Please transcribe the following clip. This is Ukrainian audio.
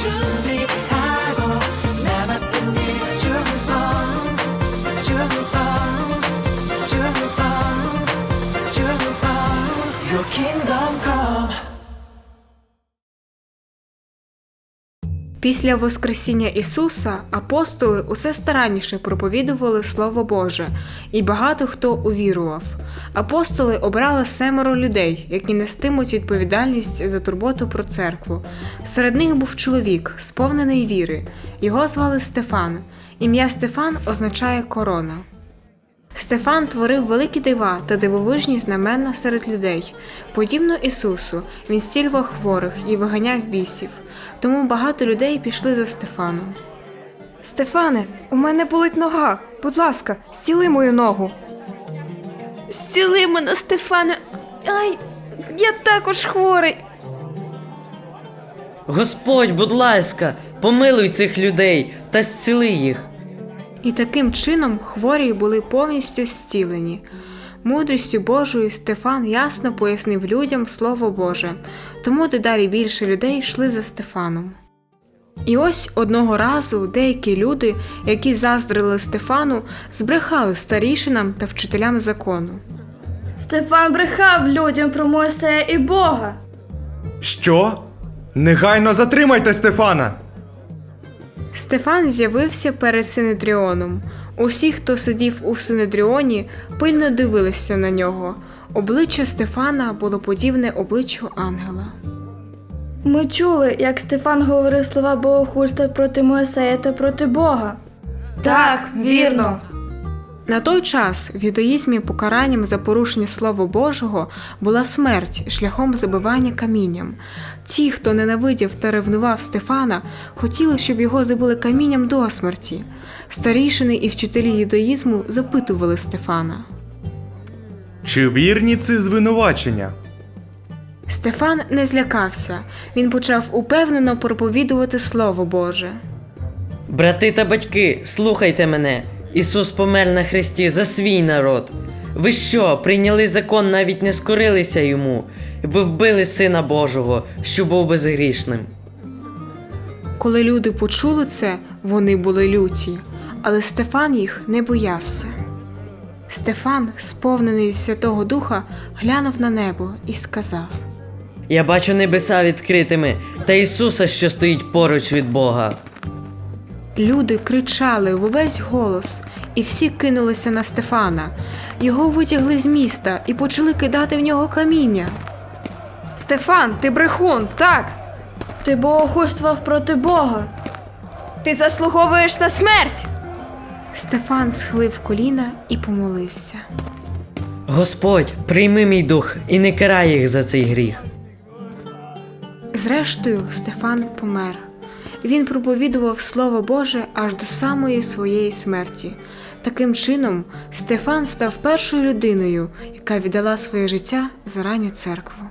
준비하고 남았던 일 충성 충성 충성 충성 Your kingdom come Після Воскресіння Ісуса апостоли усе старанніше проповідували Слово Боже, і багато хто увірував. Апостоли обрали семеро людей, які нестимуть відповідальність за турботу про церкву. Серед них був чоловік, сповнений віри. Його звали Стефан. Ім'я Стефан означає корона. Стефан творив великі дива та дивовижні знамена серед людей. Подібно Ісусу, він зцілював хворих і виганяв бісів. Тому багато людей пішли за Стефаном. Стефане, у мене болить нога. Будь ласка, зціли мою ногу. Зціли мене, Стефане. Ай, я також хворий. Господь, будь ласка, помилуй цих людей та зціли їх. І таким чином хворі були повністю зцілені. Мудрістю Божою Стефан ясно пояснив людям Слово Боже, тому дедалі більше людей йшли за Стефаном. І ось одного разу деякі люди, які заздрили Стефану, збрехали старішинам та вчителям закону. Стефан брехав людям про Мойсея і Бога. Що? Негайно затримайте Стефана! Стефан з'явився перед Синедріоном. Усі, хто сидів у Синедріоні, пильно дивилися на нього. Обличчя Стефана було подібне обличчю ангела. Ми чули, як Стефан говорив слова богохульства проти Мойсея та проти Бога. Так, вірно. На той час в юдаїзмі покаранням за порушення Слова Божого була смерть шляхом забивання камінням. Ті, хто ненавидів та ревнував Стефана, хотіли, щоб його забили камінням до смерті. Старішини і вчителі юдаїзму запитували Стефана. Чи вірні ці звинувачення? Стефан не злякався. Він почав упевнено проповідувати Слово Боже. Брати та батьки, слухайте мене. Ісус помер на хресті за свій народ. Ви що, прийняли закон, навіть не скорилися йому? Ви вбили Сина Божого, що був безгрішним. Коли люди почули це, вони були люті, але Стефан їх не боявся. Стефан, сповнений Святого Духа, глянув на небо і сказав: Я бачу небеса відкритими та Ісуса, що стоїть поруч від Бога. Люди кричали в увесь голос, і всі кинулися на Стефана. Його витягли з міста і почали кидати в нього каміння. Стефан, ти брехун, так. Ти богохульствував проти Бога. Ти заслуговуєш на смерть. Стефан схилив коліна і помолився. Господь, прийми мій дух і не карай їх за цей гріх. Зрештою, Стефан помер. Він проповідував Слово Боже аж до самої своєї смерті. Таким чином, Стефан став першою людиною, яка віддала своє життя за ранню церкву.